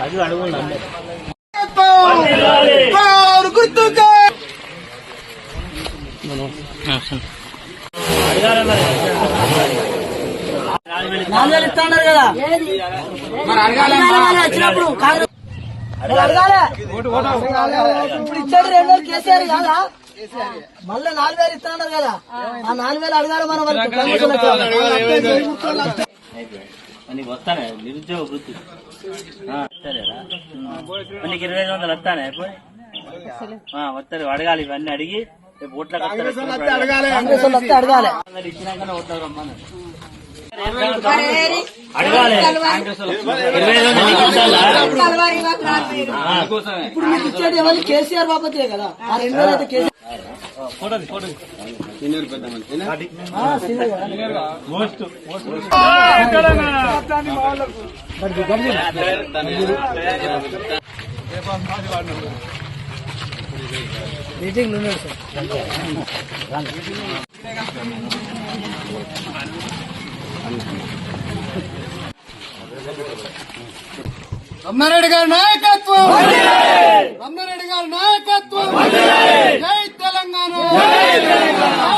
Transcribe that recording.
అది అడుగుండి నాలుగు ఇస్తా ఉన్నారు కదా. మరి అడగాలి వచ్చినప్పుడు కాంగ్రెస్ ఇప్పుడు ఇచ్చాడు రెండు వేలు కేసీఆర్ కాదా మళ్ళీ నాలుగు వేలు ఇస్తా ఉన్నారు కదా ఆ నాలుగు వేలు అడగాలి మనం. నీకు వస్తానే నిరుద్యోగ వృత్తి. మరి నీకు ఇరవై ఐదు వందలు వస్తానే వస్తారు అడగాలి ఇవన్నీ అడిగి రేపు ఓట్లకు మరి ఇచ్చినాకనే ఓట్లకు రమ్మన్నారు. అడగాలి ఇప్పుడు మీకు ఇచ్చేది ఎవరు? కేసీఆర్ బాపతే కదా. ఆ రెండు వేలు అయితే కేసీఆర్ సీనియర్. మోస్ట్ మీటింగ్ ఉన్నాడు సార్. రమణారెడ్డి గారి నాయకత్వం! రమణారెడ్డి గారి నాయకత్వం! జై